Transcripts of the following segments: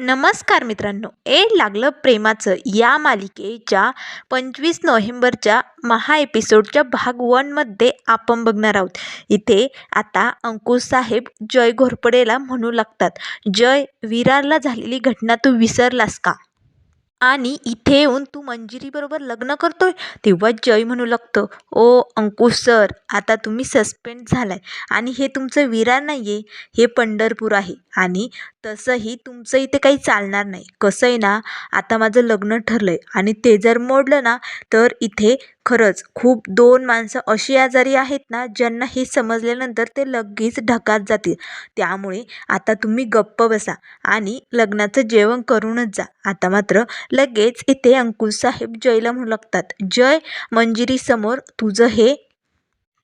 नमस्कार मित्रांनो. ए लागलं प्रेमाचं या मालिकेच्या पंचवीस नोव्हेंबरच्या महा एपिसोडच्या भाग वनमध्ये आपण बघणार आहोत. इथे आता अंकुश साहेब जय घोरपडेला म्हणू लागतात. जय विरारला झालेली घटना तू विसरलास का? आणि इथे येऊन तू मंजिरीबरोबर लग्न करतो आहे तेव्हा जय म्हणू लागतं ओ अंकुश सर आता तुम्ही सस्पेंड झालाय आणि हे तुमचं विरार नाही आहे हे पंढरपूर आहे आणि तसंही तुमचं इथे काही चालणार नाही. कसं आहे ना आता माझं लग्न ठरलं आहे आणि ते जर मोडलं ना तर इथे खरंच खूप दोन माणसं अशी आजारी आहेत ना ज्यांना हे समजल्यानंतर ते लगेच ढकात जातील. त्यामुळे आता तुम्ही गप्प बसा आणि लग्नाचं जेवण करूनच जा. आता मात्र लगेच इथे अंकुशसाहेब जयला म्हणू लागतात जय मंजिरीसमोर तुझं हे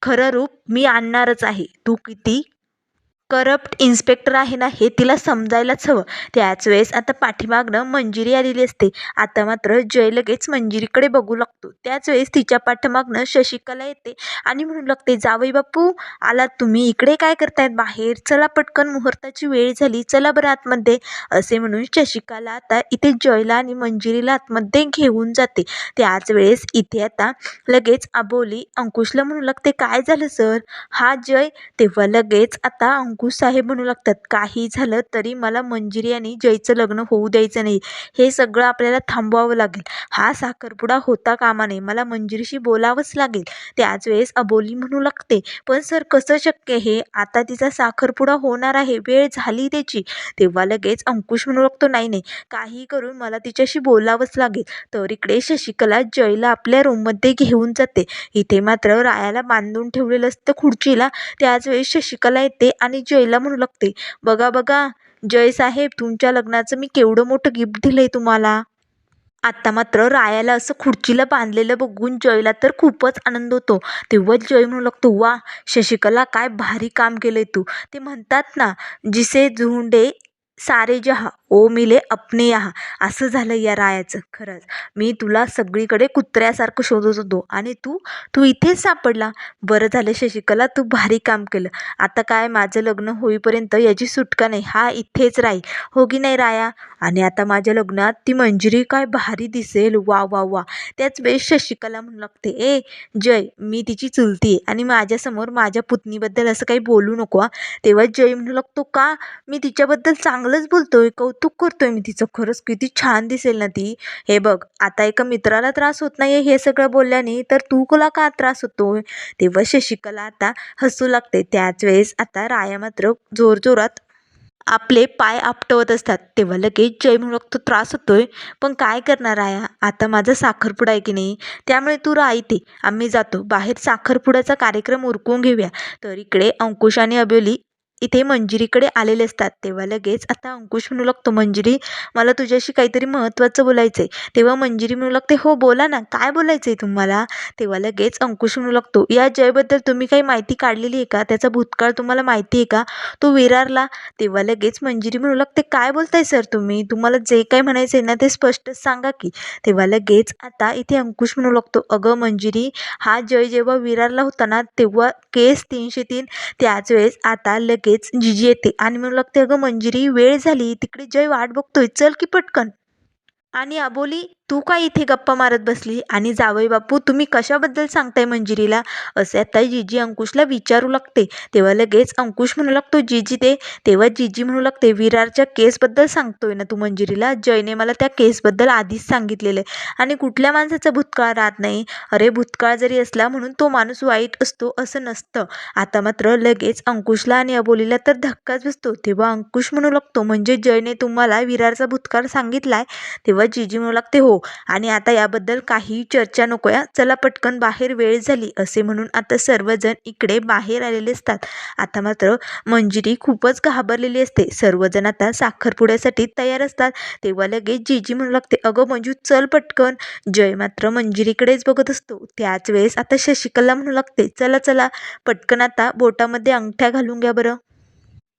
खरं रूप मी आणणारच आहे. तू किती करप्ट इन्स्पेक्टर आहे ना हे तिला समजायलाच हवं. त्याच वेळेस आता पाठीमागनं मंजिरी आलेली असते. आता मात्र जय लगेच मंजिरीकडे बघू लागतो. त्याच वेळेस तिच्या पाठीमागनं शशिकला येते आणि म्हणू लागते जावई बापू आला तुम्ही इकडे काय करतायत? बाहेर चला पटकन मुहूर्ताची वेळ झाली चला बरं आतमध्ये. असे म्हणून शशिकाला आता इथे जयला आणि मंजिरीला आतमध्ये घेऊन जाते. त्याच वेळेस इथे आता लगेच आबोली अंकुशला म्हणू लागते काय झालं सर? हा जय? तेव्हा लगेच आता अंकुश साहेब म्हणू लागतात. काही झालं तरी मला मंजिरी आणि जयचं लग्न होऊ द्यायचं नाही. हे सगळं आपल्याला थांबवावं लागेल. हा साखरपुडा होता कामा नये. मला मंजिरीशी बोलावंच लागेल. त्याच वेळेस अबोली म्हणू लागते पण सर कसं शक्य हे? आता तिचा साखरपुडा होणार आहे. वेळ झाली त्याची. तेव्हा लगेच अंकुश म्हणू लागतो नाही नाही. काही करून मला तिच्याशी बोलावंच लागेल. तर इकडे शशिकला जयला आपल्या रूममध्ये घेऊन जाते. इथे मात्र रायाला बांधून ठेवलेलं असतं खुर्चीला. त्याच वेळेस शशिकला येते आणि जयला म्हणू लागते. बघा बघा जय साहेब तुमच्या लग्नाचं मी केवढं मोठं गिफ्ट दिलंय तुम्हाला. आत्ता मात्र रायाला असं खुर्चीला बांधलेलं बघून जयला तर खूपच आनंद होतो. तेव्हा जय म्हणू लागतो वा शशिकला काय भारी काम केलंय तू. ते म्हणतात ना जिसे झुंडे सारे जहा ओ मिले अपने यहा. असं झालं या रायाचं खरंच. मी तुला सगळीकडे कुत्र्यासारखं शोधत होतो आणि तू तू इथेच सापडला. बरं झालं शशिकला तू भारी काम केलं. आता काय माझं लग्न होईपर्यंत याची सुटका नाही. हा इथेच राहील. हो की नाही राया? आणि आता माझ्या लग्नात ती मंजिरी काय भारी दिसेल. वा वा वा. त्याच वेळेस शशिकला म्हणू लागते ए जय मी तिची चुलती आहे आणि माझ्यासमोर माझ्या पुतणीबद्दल असं काही बोलू नको तेव्हा जय म्हणू लागतो का? मी तिच्याबद्दल चांगलंच बोलतोय कौतुक करतोय मी तिचं खरंच. किती छान दिसेल ना ती. हे बघ आता एका मित्राला त्रास होत नाही हे सगळं बोलल्याने तर तू कुला का त्रास होतोय? तेव्हा शशिकला आता हसू लागते. त्याच वेळेस आता राया मात्र जोरजोरात आपले पाय आपटवत असतात. तेव्हा लगेच जय तो त्रास त्रास होतोय. पण काय करणार आहे आता माझा साखरपुडा आहे की नाही? त्यामुळे तू राहते आम्ही जातो. बाहेर साखरपुड्याचा कार्यक्रम उरकून घेऊया. तर इकडे अंकुश आणि अबोली इथे मंजिरीकडे आलेले असतात. तेव्हा लगेच आता अंकुश म्हणू लागतो मंजिरी मला तुझ्याशी काहीतरी महत्त्वाचं बोलायचं आहे तेव्हा मंजिरी म्हणू लागते हो बोला ना काय बोलायचं आहे तुम्हाला? तेव्हा लगेच अंकुश म्हणू लागतो या जयबद्दल तुम्ही काही माहिती काढलेली आहे का? त्याचा भूतकाळ तुम्हाला माहिती आहे का? तो विरारला. तेव्हा लगेच मंजिरी म्हणू लागते काय बोलताय सर तुम्ही? तुम्हाला जे काही म्हणायचं आहे ना ते स्पष्टच सांगा की. तेव्हा लगेच आता इथे अंकुश म्हणू लागतो अगं मंजिरी हा जय जेव्हा विरारला होता ना तेव्हा केस तीनशे तीन त्याच वेळेस आता लगेच जिजी येते आणि म्हणू लागते अगं मंजिरी वेळ झाली तिकडे जय वाट बघतोय चल की पटकन. आणि अबोली तू काय इथे गप्पा मारत बसली? आणि जावई बापू तुम्ही कशाबद्दल सांगताय मंजिरीला? असे आता जीजी अंकुशला विचारू लागते. तेव्हा लगेच अंकुश म्हणू लागतो जीजी ते तेव्हा जीजी म्हणू लागते विरारच्या केसबद्दल सांगतोय ना तू मंजिरीला? जयने मला त्या केसबद्दल आधीच सांगितलेलं आहे. आणि कुठल्या माणसाचा भूतकाळ राहत नाही? अरे भूतकाळ जरी असला म्हणून तो माणूस वाईट असतो असं नसतं. आता मात्र लगेच अंकुशला आणि अबोलीला तर धक्काच बसतो. तेव्हा अंकुश म्हणू लागतो म्हणजे जयने तुम्हाला विरारचा भूतकाळ सांगितलाय? तेव्हा जीजी म्हणू लागते हो आणि आता याबद्दल काही चर्चा नको या. चला पटकन बाहेर वेळ झाली असे म्हणून आता सर्वजण इकडे बाहेर आलेले असतात. आता मात्र मंजिरी खूपच घाबरलेली असते. सर्वजण आता साखरपुड्यासाठी तयार असतात. तेव्हा लगेच जीजी म्हणू लागते अगं मंजू चल पटकन. जय मात्र मंजिरीकडेच बघत असतो. त्याच वेळेस आता शशिकला म्हणू लागते चला चला पटकन आता बोटामध्ये अंगठ्या घालून घ्या बरं.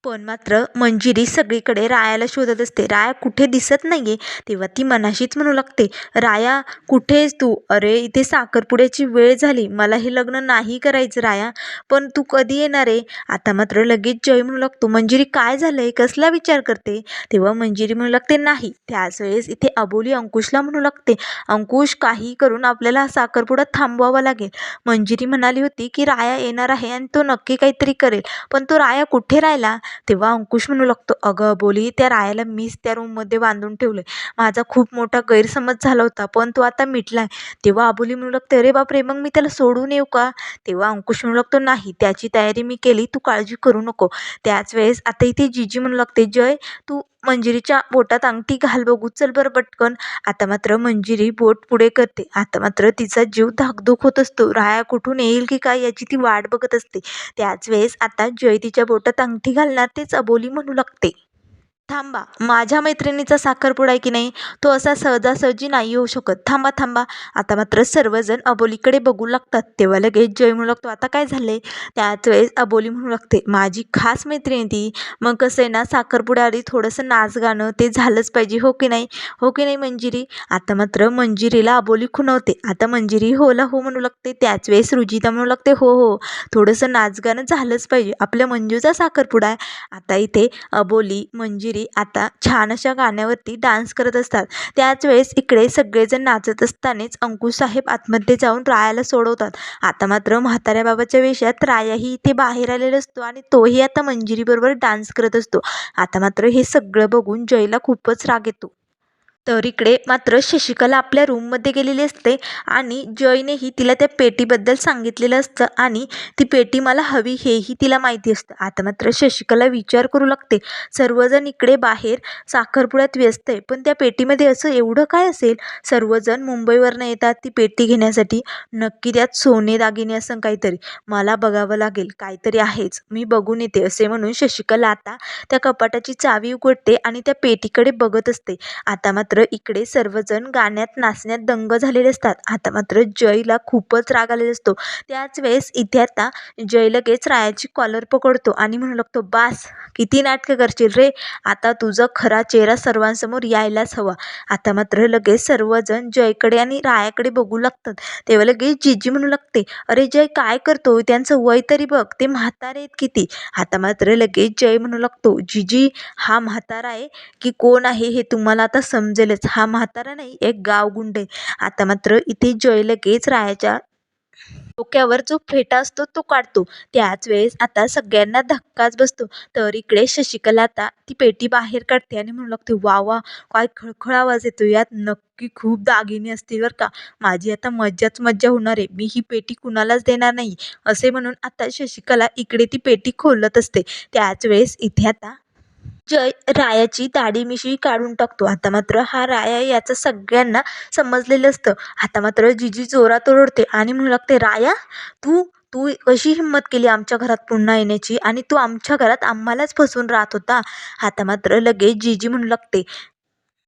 पण मात्र मंजिरी सगळीकडे रायाला शोधत असते. राया कुठे दिसत नाहीये तेव्हा ती मनाशीच म्हणू लागते राया कुठेस तू? अरे इथे साखरपुड्याची वेळ झाली. मला हे लग्न नाही करायचं राया. पण तू कधी येणार आहे? आता मात्र लगेच जय म्हणू लागतो मंजिरी काय झालंय? कसला विचार करते? तेव्हा मंजिरी म्हणू लागते नाही. त्याच वेळेस इथे अबोली अंकुशला म्हणू लागते अंकुश काही करून आपल्याला साखरपुडा थांबवावा लागेल. मंजिरी म्हणाली होती की राया येणार आहे आणि तो नक्की काहीतरी करेल. पण तो राया कुठे राहिला? तेव्हा अंकुश म्हणू लागतो अगं अबोली त्या रायाला मीच त्या रूममध्ये बांधून ठेवलं आहे माझा खूप मोठा गैरसमज झाला होता पण तो आता मिटला आहे तेव्हा अबोली म्हणू लागते अरे बापरे मग मी त्याला सोडून येऊ का? तेव्हा अंकुश म्हणू लागतो नाही त्याची तयारी मी केली तू काळजी करू नको. त्याच वेळेस आता इथे जिजी म्हणू लागते जय तू मंजिरीच्या बोटात अंगठी घाल बघू. चल बरं पटकन. आता मात्र मंजिरी बोट पुढे करते. आता मात्र तिचा जीव धाकधूक होत असतो. राया कुठून येईल की काय याची ती वाट बघत असते. त्याच वेळेस आता जय तिच्या बोटात अंगठी घालणार तेच अबोली म्हणू लागते. थांबा. माझ्या मैत्रिणीचा साखरपुडा आहे की नाही तो असा सहजासहजी नाही होऊ शकत. थांबा थांबा. आता मात्र सर्वजण अबोलीकडे बघू लागतात. तेव्हा लगेच जय म्हणू लागतो आता काय झालं आहे त्याच वेळेस अबोली म्हणू लागते माझी खास मैत्रिणी ती. मग कसं आहे ना साखरपुड्याआधी थोडंसं नाच गाणं ते झालंच पाहिजे हो की नाही? हो की नाही मंजिरी. आता मात्र मंजिरीला अबोली खुणवते. आता मंजिरी होला हो म्हणू लागते. त्याच वेळेस रुजिता म्हणू लागते हो हो. थोडंसं नाच गाणं झालंच पाहिजे. आपल्या मंजूचा साखरपुडा आहे. आता इथे अबोली मंजिरी आता छान अशा गाण्यावरती डान्स करत असतात. त्याच वेळेस इकडे सगळेजण नाचत असतानाच अंकुशसाहेब आतमध्ये जाऊन रायाला सोडवतात. आता मात्र म्हाताऱ्या बाबाच्या वेशात रायाही इथे बाहेर आलेला असतो आणि तोही आता मंजिरीबरोबर डान्स करत असतो. आता मात्र हे सगळं बघून जयला खूपच राग येतो. तर इकडे मात्र शशिकला आपल्या रूममध्ये गेलेली असते आणि जयनेही तिला त्या पेटीबद्दल सांगितलेलं असतं आणि ती पेटी मला हवी हेही तिला माहिती असतं. आता मात्र शशिकला विचार करू लागते. सर्वजण इकडे बाहेर साखरपुड्यात व्यस्त आहे. पण त्या पेटीमध्ये असं एवढं काय असेल? सर्वजण मुंबईवरनं येतात ती पेटी घेण्यासाठी. नक्की त्यात सोने दागिने असं काहीतरी. मला बघावं लागेल. काहीतरी आहेच. मी बघून येते असे म्हणून शशिकला आता त्या कपाटाची चावी उघडते आणि त्या पेटीकडे बघत असते. आता मात्र मात्र इकडे सर्वजण गाण्यात नाचण्यात दंग झालेले असतात. आता मात्र जयला खूपच राग आलेला असतो. त्याच वेळेस इथे आता जय लगेच रायाची कॉलर पकडतो आणि म्हणू लागतो बास किती नाटकं करशील रे? आता तुझा खरा चेहरा सर्वांसमोर यायलाच हवा. आता मात्र लगेच सर्वजण जयकडे आणि रायाकडे बघू लागतात. तेव्हा लगेच जिजी म्हणू लागते अरे जय काय करतो त्यांचं वय तरी बघ ते म्हातारे आहेत किती. आता मात्र लगेच जय म्हणू लागतो जिजी हा म्हातारा आहे की कोण आहे हे तुम्हाला आता समजेल समजेलच हा म्हातारा नाही एक गावगुंड आहे आता मात्र इथे जय लगेच रायाच्या डोक्यावर जो फेटा असतो तो काढतो. त्याच वेळेस आता सगळ्यांना धक्काच बसतो. तर इकडे शशिकला आता ती पेटी बाहेर काढते आणि म्हणू लागते वा वा काय खळखळ आवाज येतो यात. नक्की खूप दागिने असतील बरं का. माझी आता मज्जाच मज्जा होणार आहे. मी ही पेटी कुणालाच देणार नाही. असे म्हणून आता शशिकला इकडे ती पेटी खोलत असते. त्याच वेळेस इथे आता जय रायाची दाढी मिशी काढून टाकतो. आता मात्र हा राया याचं सगळ्यांना समजलेलं असतं. आता मात्र जिजी जोरात ओरडते आणि म्हणू लागते राया तू तू कशी हिंमत केली आमच्या घरात पुन्हा येण्याची? आणि तू आमच्या घरात आम्हालाच फसवून राहत होता. आता मात्र लगेच जिजी म्हणू लागते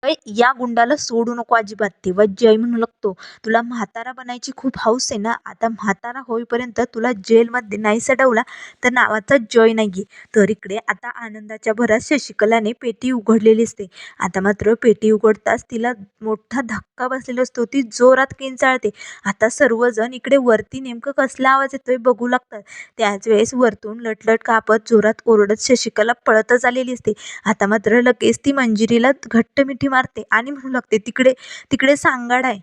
"अय, या गुंडाला सोडू नको अजिबात. तेव्हा जय म्हणू लागतो. तुला म्हातारा बनायची खूप हौस आहे ना? आता म्हातारा होईपर्यंत तुला जेलमध्ये नाही सडवला तर नावाचा जय नाही तर इकडे आता आनंदाच्या भरात शशिकलाने पेटी उघडलेली असते. आता मात्र पेटी उघडताच तिला मोठा धक्का बसलेला असतो. ती जोरात किंचाळते. आता सर्वजण इकडे वरती नेमकं कसला आवाज येतोय बघू लागतात. त्याच वेळेस वरतून लटलट कापत जोरात ओरडत शशिकला पळतच आलेली असते. आता मात्र लगेच ती मंजिरीला घट्ट मिठी मारते आणि म्हणू लागते तिकडे तिकडे सांगाड आहे.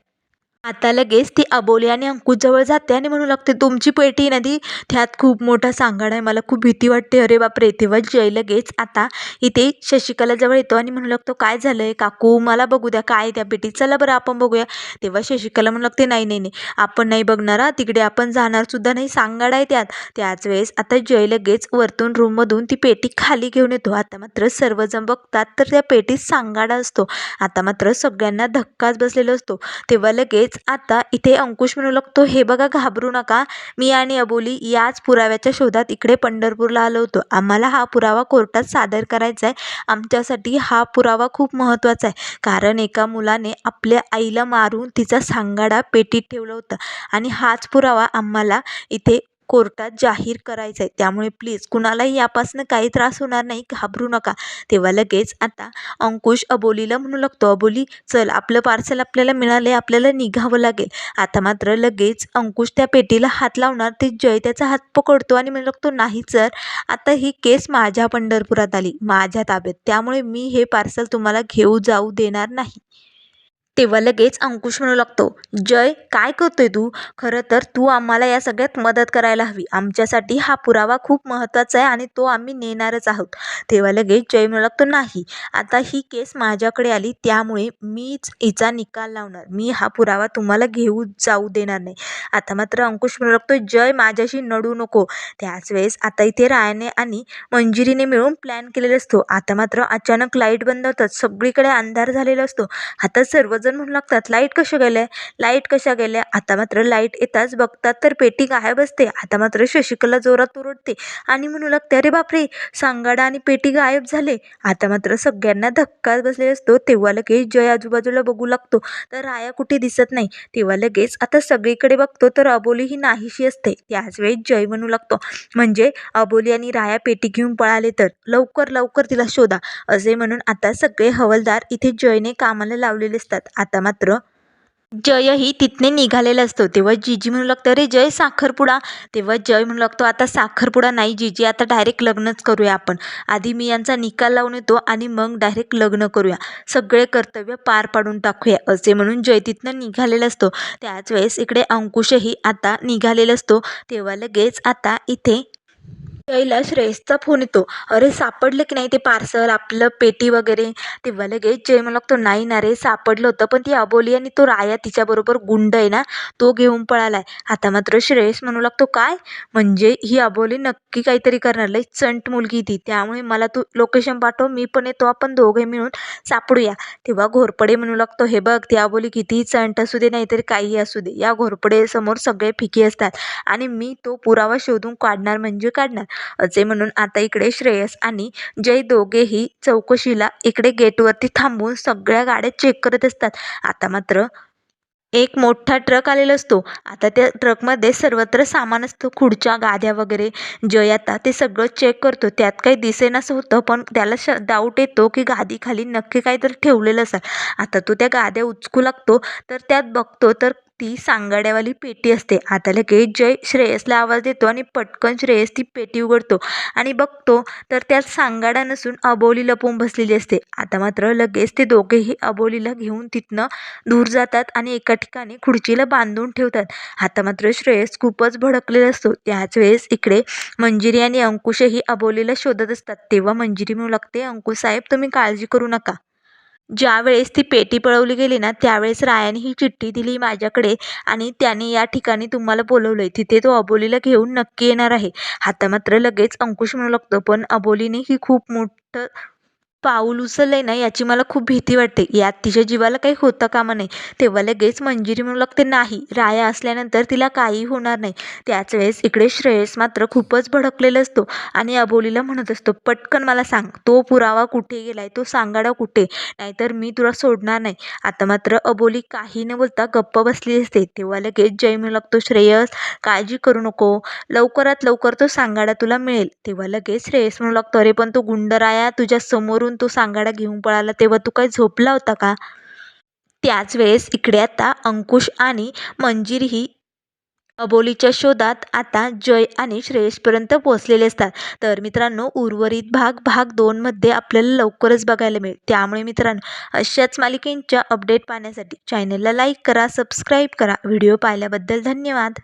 आता लगेच ती अबोली आणि अंकुशजवळ जाते आणि म्हणू लागते तुमची पेटी नदी त्यात खूप मोठा सांगाड आहे. मला खूप भीती वाटते. अरे बापरे तेव्हा जय लगेच आता इथे शशिकलाजवळ येतो आणि म्हणू लागतो काय झालंय काकू? मला बघू द्या काय त्या पेटी चला बरं आपण बघूया. तेव्हा शशिकला म्हणू लागते नाही नाही नाही आपण नाही बघणार तिकडे आपण जाणार सुद्धा नाही. सांगाड आहे त्यात. त्याच वेळेस आता जय लगेच वरतून रूममधून ती पेटी खाली घेऊन येतो. आता मात्र सर्वजण बघतात तर त्या पेटीत सांगाडा असतो. आता मात्र सगळ्यांना धक्काच बसलेला असतो. तेव्हा लगेच आता इथे अंकुश म्हणू लागतो हे बघा घाबरू नका. मी आणि अबोली याच पुराव्याच्या शोधात इकडे पंढरपूरला आलो होतो. आम्हाला हा पुरावा कोर्टात सादर करायचा आहे आमच्यासाठी हा पुरावा खूप महत्त्वाचा आहे कारण एका मुलाने आपल्या आईला मारून तिचा सांगाडा पेटीत ठेवला होता. आणि हाच पुरावा आम्हाला इथे कोर्टात जाहीर करायचं आहे त्यामुळे प्लीज कुणालाही यापासून काही त्रास होणार नाही घाबरू नका. तेव्हा लगेच आता अंकुश अबोलीला म्हणू लागतो अबोली चल आपलं पार्सल आपल्याला मिळाले आपल्याला निघावं लागेल. आता मात्र लगेच अंकुश त्या पेटीला हात लावणार ते जय त्याचा हात पकडतो आणि म्हणू लागतो नाही सर आता ही केस माझ्या पंढरपुरात आली माझ्या ताब्यात. त्यामुळे मी हे पार्सल तुम्हाला घेऊ जाऊ देणार नाही. तेव्हा लगेच अंकुश म्हणू लागतो जय काय करतोय तू? खरं तर तू आम्हाला या सगळ्यात मदत करायला हवी. आमच्यासाठी हा पुरावा खूप महत्त्वाचा आहे आणि तो आम्ही नेणारच आहोत. तेव्हा लगेच जय म्हणू लागतो नाही आता ही केस माझ्याकडे आली त्यामुळे मीच हिचा निकाल लावणार. मी हा पुरावा तुम्हाला घेऊ जाऊ देणार नाही. आता मात्र अंकुश म्हणू लागतो जय माझ्याशी नडू नको. त्याच वेळेस आता इथे रायाने आणि मंजिरीने मिळून प्लॅन केलेला असतो. आता मात्र अचानक लाइट बंद होतात. सगळीकडे अंधार झालेला असतो. आता सर्व सर्वजण म्हणू लागतात लाइट कशा गेल्या लाइट कशा गेल्या? आता मात्र लाइट येताच बघतात तर पेटी गायब असते. आता मात्र शशिकला जोरात ओरडते आणि म्हणू लागते अरे बापरे! सांगाडा आणि पेटी गायब झाले. आता मात्र सगळ्यांना धक्काच बसलेला असतो. तेव्हा लगेच जय आजूबाजूला बघू लागतो. तर राया कुठे दिसत नाही. तेव्हा लगेच आता सगळीकडे बघतो तर अबोली ही नाहीशी असते. त्याच वेळेस जय म्हणू लागतो म्हणजे अबोली आणि राया पेटी घेऊन पळाले तर? लवकर लवकर तिला शोधा. असे म्हणून आता सगळे हवलदार इथे जयने कामाला लावलेले असतात. आता मात्र जयही तिथने निघालेला असतो. तेव्हा जीजी म्हणू लागतं अरे जय साखरपुडा. तेव्हा जय म्हणू लागतो आता साखरपुडा नाही जीजी आता डायरेक्ट लग्नच करूया आपण. आधी मी यांचा निकाल लावून येतो आणि मग डायरेक्ट लग्न करूया. सगळे कर्तव्य पार पाडून टाकूया असे म्हणून जय तिथनं निघालेला असतो. त्याच वेळेस इकडे अंकुशही आता निघालेला असतो. तेव्हा लगेच आता इथे त्याला श्रेयसचा फोन येतो. अरे सापडलं की नाही ते पार्सल आपलं पेटी वगैरे? तेव्हा लगेच जय मला लागतो नाही ना रे सापडलं होतं पण ती अबोली आणि तो राया तिच्याबरोबर गुंड आहे ना तो घेऊन पळाला आहे आता मात्र श्रेयस म्हणू लागतो काय? म्हणजे ही अबोली नक्की काहीतरी करणार लई चंट मुलगी ती त्यामुळे मला तू लोकेशन पाठव मी पण येतो आपण दोघे मिळून सापडूया. तेव्हा घोरपडे म्हणू लागतो हे बघ ती अबोली कितीही चंट असू दे नाहीतरी काहीही असू दे. या घोरपडे समोर सगळे फिकी असतात आणि मी तो पुरावा शोधून काढणार म्हणजे काढणार. असे म्हणून आता इकडे श्रेयस आणि जय दोघेही चौकशीला इकडे गेटवरती थांबून सगळ्या गाड्या चेक करत असतात. आता मात्र एक मोठा ट्रक आलेला असतो. आता त्या ट्रकमध्ये सर्वत्र सामान असतो. खुर्च्या गाद्या वगैरे जय आता ते सगळं चेक करतो. त्यात काही दिसेनासं होतं पण त्याला श डाऊट येतो की गादीखाली नक्की काहीतरी ठेवलेलं असेल. आता तो त्या गाद्या उचकू लागतो. तर त्यात बघतो तर ती सांगाड्यावाली पेटी असते. आता लगेच जय श्रेयसला आवाज देतो आणि पटकन श्रेयस ती पेटी उघडतो आणि बघतो तर त्यात सांगाडा नसून अबोली लपून बसलेली असते. आता मात्र लगेच ते दोघेही अबोलीला घेऊन तिथनं दूर जातात आणि एका ठिकाणी खुर्चीला बांधून ठेवतात. आता मात्र श्रेयस खूपच भडकलेला असतो. त्याच वेळेस इकडे मंजिरी आणि अंकुशही अबोलीला शोधत असतात. तेव्हा मंजिरी म्हणू लागते अंकुश साहेब तुम्ही काळजी करू नका. ज्यावेळेस ती पेटी पळवली गेली ना त्यावेळेस रायाने ही चिठ्ठी दिली माझ्याकडे आणि त्याने या ठिकाणी तुम्हाला बोलवलं आहे तिथे तो अबोलीला घेऊन नक्की येणार आहे. आता मात्र लगेच अंकुश म्हणू लागतो पण अबोलीने ही खूप मोठं पाऊल उचललं आहे ना याची मला खूप भीती वाटते. यात तिच्या जीवाला काही होता कामा नाही तेव्हा लगेच मंजिरी म्हणू लागते नाही राया असल्यानंतर तिला काही होणार नाही. त्याच वेळेस इकडे श्रेयस मात्र खूपच भडकलेला असतो आणि अबोलीला म्हणत असतो पटकन मला सांग तो पुरावा कुठे गेलाय? तो सांगाडा कुठे? नाहीतर मी तुला सोडणार नाही. आता मात्र अबोली काही न बोलता गप्प बसली असते. तेव्हा लगेच जय म्हणू लागतो श्रेयस काळजी करू नको. लवकरात लवकर तो सांगाडा तुला मिळेल. तेव्हा लगेच श्रेयस म्हणू लागतो अरे पण तो गुंडराया तुझ्या समोरून तो सांगाडा घेऊन पळाला. तेव्हा तू काय झोपला होता का? त्याच वेळेस इकडे आता अंकुश आणि मंजिरीही अबोलीच्या शोधात आता जय आणि श्रेयसपर्यंत पोहोचलेले असतात. तर मित्रांनो उर्वरित भाग भाग दोनमध्ये आपल्याला लवकरच बघायला मिळेल. त्यामुळे मित्रांनो अशाच मालिकेंच्या अपडेट पाहण्यासाठी चॅनलला लाईक करा सबस्क्राईब करा. व्हिडिओ पाहिल्याबद्दल धन्यवाद.